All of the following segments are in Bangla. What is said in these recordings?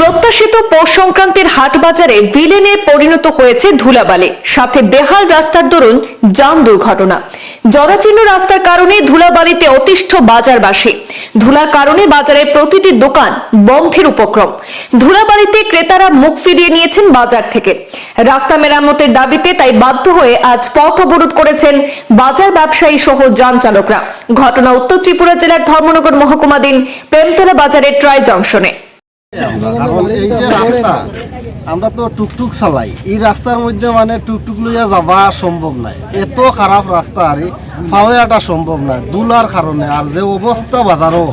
প্রত্যাশিত পৌষ সংক্রান্তির হাট বাজারে ভিলেনে পরিণত হয়েছে ধুলাবালি। সাথে বেহাল রাস্তার দরুন যান দুর্ঘটনা। জরাচীর্ণ রাস্তার কারণে ধুলাবালিতে অতিষ্ঠ বাজারবাসী। ধুলার কারণে বাজারের প্রতিটি দোকান বন্ধের উপক্রম। ধুলাবালিতে ক্রেতারা মুখ ফিরিয়ে নিয়েছেন বাজার থেকে। রাস্তা মেরামতের দাবিতে তাই বাধ্য হয়ে আজ পথ অবরোধ করেছেন বাজার ব্যবসায়ী সহ যান চালকরা। ঘটনা উত্তর ত্রিপুরা জেলার ধর্মনগর মহকুমাধীন প্রেমতলা বাজারের ট্রাই জংশনে। রাস্তা, আমরা তো টুকটুক চালাই। এই রাস্তার মধ্যে মানে টুকটুক লইয়া যাওয়া সম্ভব নাই। এত খারাপ রাস্তা, আর ফাওয়াটা সম্ভব নাই। দুলার কারণে। আর যে অবস্থা বাজারও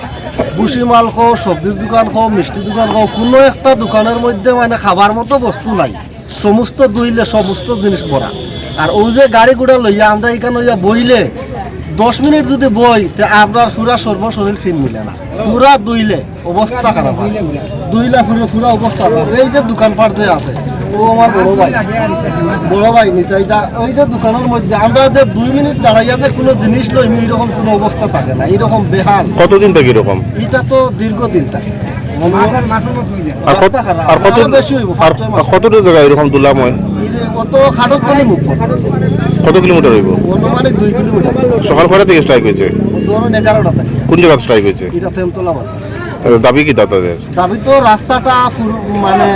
বুসি মাল খাও, সবজির দোকান খাও মিষ্টি দোকান খাও, কোনো একটা দোকানের মধ্যে মানে খাবার মতো বস্তু নাই। সমস্ত দুইলে সমস্ত জিনিস ভরা। আর ওই যে গাড়ি ঘোড়া লইয়া আমরা এখানে লইয়া বইলে দশ মিনিট যদি বই, তে আপনার পুরা সর্বশরীর চিন মিলে না পুরা দুইলে অবস্থা খারাপ। দুইলে পুরো পুরা অবস্থা খারাপ এই যে দোকানপাট যে আছে ও আমার বড় ভাই। বড় ভাই নিতাইদা ওই যে দোকানের মধ্যে আমরা যে দুই মিনিট দাঁড়াইয়া যে কোনো জিনিস লই এইরকম কোনো অবস্থা থাকে না এইরকম বেহাল। কতদিন থেকে এরকম? এটা তো দীর্ঘদিন থাকে। আর কত কতটা জায়গা এরকম দুলাময় কত খাটক তলি মুখ কত কিলোমিটার হইব? সকাল কয়টা থেকে স্ট্রাইক হয়েছে। কোন জায়গায় স্ট্রাইক হয়েছে? দাবি কি তাদের দাবি তো রাস্তাটা মানে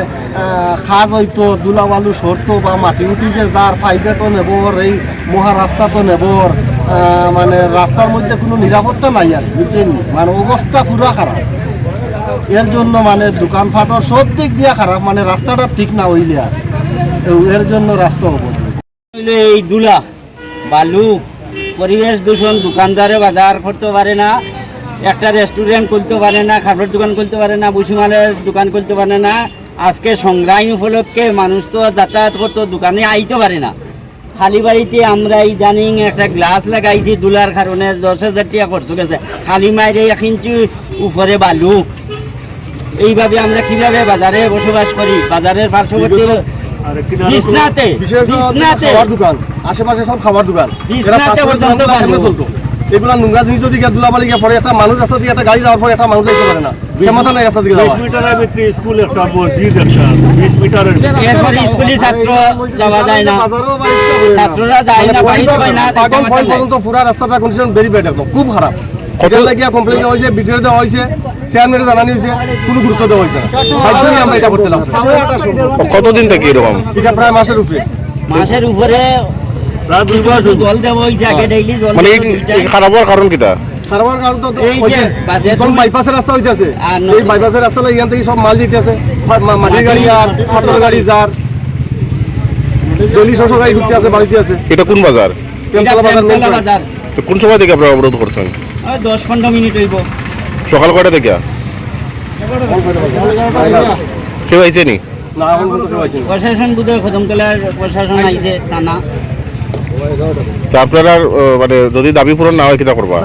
খাজ হইতো দুলাবালু সরতো বা মাটি উঠি যে যার ফাইভে তো নেবর এই মহা রাস্তা তো নেবর মানে রাস্তার মধ্যে কোনো নিরাপত্তা নাই আর বুঝছেন? মানে অবস্থা পুরো খারাপ। এর জন্য মানে দোকানপাটর সব দিক দিয়ে খারাপ মানে রাস্তাটা ঠিক না হইলে আর। এর জন্য রাস্তা হইল এই দুলা বালু পরিবেশ দূষণ দোকানদারে বাজার করতে পারে না। একটা রেস্টুরেন্ট খুলতে পারে না খাবার দোকান খুলতে পারে না বুসিমালের দোকান খুলতে পারে না। আজকে সংগ্রাম উপলক্ষে মানুষ তো যাতায়াত করতে দোকানে আইতে পারে না। খালি বাড়িতে আমরা ইদানিং একটা গ্লাস লাগাইছি দুলার কারণে দশ হাজার টাকা খরচ গেছে। খালি মাইরে এক ইঞ্চি উপরে বালু। এইভাবে আমরা কীভাবে বাজারে বসবাস করি? বাজারের পার্শ্ববর্তী বিছনাতে বিছনাতে। খাবার দোকান আশেপাশে সব খাবার দোকান। বিছনাতে পর্যন্ত চলতো। এগুলা নোংরা জিনিস যদি গিয়ে দুলাবালি গিয়ে পড়ে একটা মানুষ রাস্তা দিয়ে একটা গাড়ি যাওয়ার পরে একটা মানুষ যাইতে পারে না। ক্ষমতা নাই রাস্তা দিকে বিশ যাওয়া মিটারের ভিতরে স্কুল একটা মসজিদ একটা আছে বিশ মিটারের ভিতরে। এরপরে স্কুলে ছাত্র যাওয়া যায় না। ছাত্ররা যায় না, বাড়িতে যায় না, পাগল নাই। পর্যন্ত পুরা রাস্তাটা কন্ডিশন ভেরি ব্যাড একদম খুব খারাপ হোটেল লাগিয়া কমপ্লেন দেওয়া হয়েছে ভিডিও দেওয়া হয়েছে চেয়ারম্যানে জানানি হয়েছে কোনো গুরুত্ব দেওয়া হয়েছে না। আমরা এটা করতে লাগছি কতদিন থেকে এরকম? এটা প্রায় মাসের উপরে। মাসের উপরে জল দেওয়া হয়েছে আগে ডেইলি জল মানে খারাপ হওয়ার কারণ কিটা? সারবার কারণ তো এই যে ওই যে বাজে এখন তুমি- বাইপাসের রাস্তা হইতেছে। এই বাইপাসের রাস্তা এখান থেকে সব মাল দিতেছে। মাটির গাড়ি আর পাথর গাড়ি যার ডেলি শস্য গাড়ি ঢুকতে আছে বাড়িতে আছে। এটা কোন বাজার? বাজার তো সময় থেকে আপনারা অবরোধ করছেন? দশ পনেরো মিনিট হইব। সকাল কয়টা থেকে? কেউ আইছে নি প্রশাসন প্রশাসন আইছে টানা তো আপনারা মানে যদি দাবি পূরণ না হয় কিনা করবা?